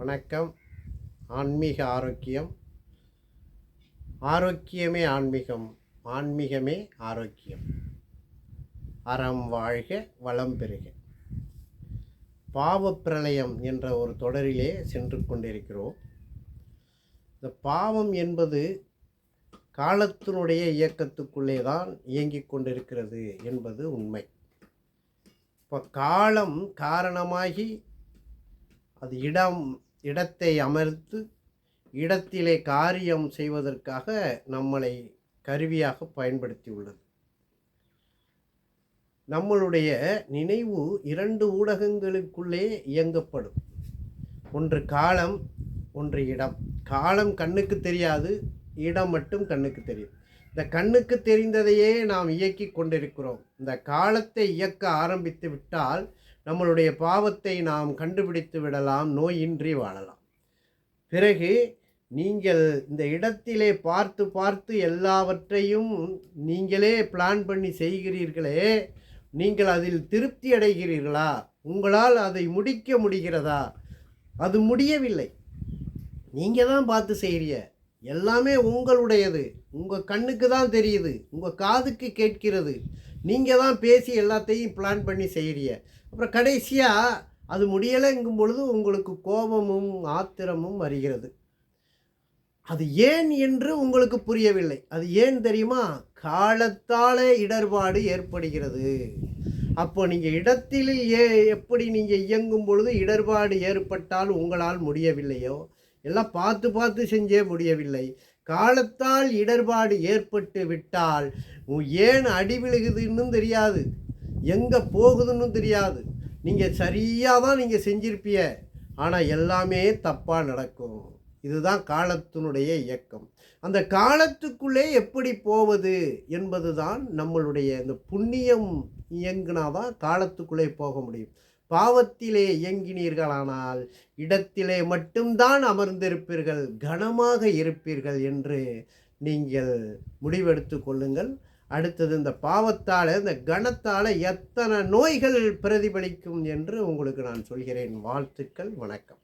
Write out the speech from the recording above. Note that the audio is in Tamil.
வணக்கம். ஆன்மீக ஆரோக்கியம். ஆரோக்கியமே ஆன்மீகம் ஆன்மீகமே ஆரோக்கியம். அறம் வாழ்க வளம் பெறுக பாவப்பிரளயம் என்ற ஒரு தொடரிலே சென்று கொண்டிருக்கிறோம். இந்த பாவம் என்பது காலத்தினுடைய இயக்கத்துக்குள்ளே தான் இயங்கிக் கொண்டிருக்கிறது என்பது உண்மை. இப்போ காலம் காரணமாகி அது இடம் இடத்தை அமர்த்து இடத்திலே காரியம் செய்வதற்காக நம்மளை கருவியாக பயன்படுத்தியுள்ளது. நம்மளுடைய நினைவு இரண்டு ஊடகங்களுக்குள்ளே இயங்கப்படும். ஒன்று காலம் ஒன்று இடம். காலம் கண்ணுக்கு தெரியாது இடம் மட்டும் கண்ணுக்கு தெரியும். இந்த கண்ணுக்கு தெரிந்ததையே நாம் இயக்கி கொண்டிருக்கிறோம். இந்த காலத்தை இயக்க ஆரம்பித்து விட்டால் நம்மளுடைய பாவத்தை நாம் கண்டுபிடித்து விடலாம் நோயின்றி வாழலாம். பிறகு நீங்கள் இந்த இடத்திலே பார்த்து பார்த்து எல்லாவற்றையும் நீங்களே பிளான் பண்ணி செய்கிறீர்களே நீங்கள் அதில் திருப்தி அடைகிறீர்களா? உங்களால் அதை முடிக்க முடிகிறதா? அது முடியவில்லை. நீங்கள் தான் பார்த்து செய்கிறீங்க எல்லாமே உங்களுடையது. உங்கள் கண்ணுக்கு தான் தெரியுது. உங்கள் காதுக்கு கேட்கிறது. நீங்கள் தான் பேசி எல்லாத்தையும் பிளான் பண்ணி செய்கிறீங்க அப்புறம் கடைசியாக அது முடியலைங்கும் பொழுது உங்களுக்கு கோபமும் ஆத்திரமும் வருகிறது. அது ஏன் என்று உங்களுக்கு புரியவில்லை. அது ஏன் தெரியுமா? காலத்தாலே இடர்பாடு ஏற்படுகிறது. அப்போ நீங்கள் இடத்தில் ஏ எப்படி நீங்கள் இயங்கும் பொழுது இடர்பாடு ஏற்பட்டால் உங்களால் முடியவில்லையோ? எல்லாம் பார்த்து பார்த்து செஞ்சே முடியவில்லை. காலத்தால் இடர்பாடு ஏற்பட்டு விட்டால் ஏன் அடி விழுகுதுன்னு தெரியாது. எங்கே போகுதுன்னு தெரியாது. நீங்கள் சரியாக தான் நீங்கள் செஞ்சிருப்பிய. ஆனால் எல்லாமே தப்பாக நடக்கும். இதுதான் காலத்தினுடைய இயக்கம். அந்த காலத்துக்குள்ளே எப்படி போவது என்பது தான் நம்மளுடைய இந்த புண்ணியம் இயங்குனாதான் காலத்துக்குள்ளே போக முடியும். பாவத்திலே இயங்கினீர்களானால் இடத்திலே மட்டும்தான் அமர்ந்திருப்பீர்கள் கனமாக இருப்பீர்கள் என்று நீங்கள் முடிவெடுத்து கொள்ளுங்கள். அடுத்தது இந்த பாவத்தால் இந்த கணத்தால் எத்தனை நோய்கள் பிரதிபலிக்கும் என்று உங்களுக்கு நான் சொல்கிறேன். வாழ்த்துக்கள் வணக்கம்.